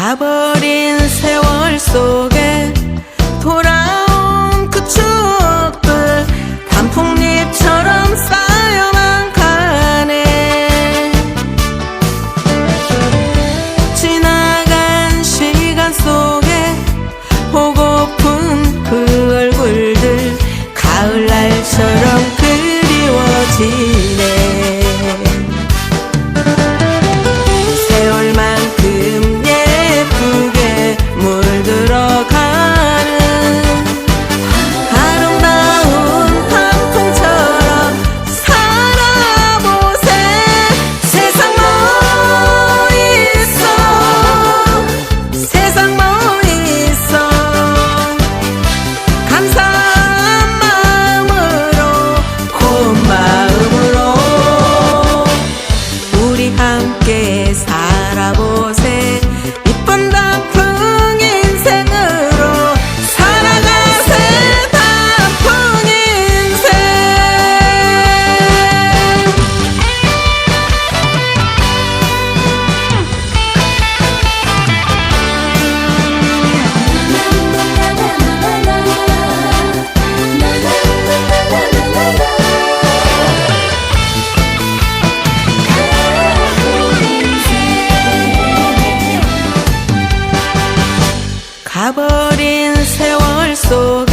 가버린 세월 속에 돌아온 그 추억들 단풍잎처럼 쌓여만 가네. 지나간 시간 속에 보고픈 그 얼굴들 가을 날처럼 그리워지 가버린 세월 속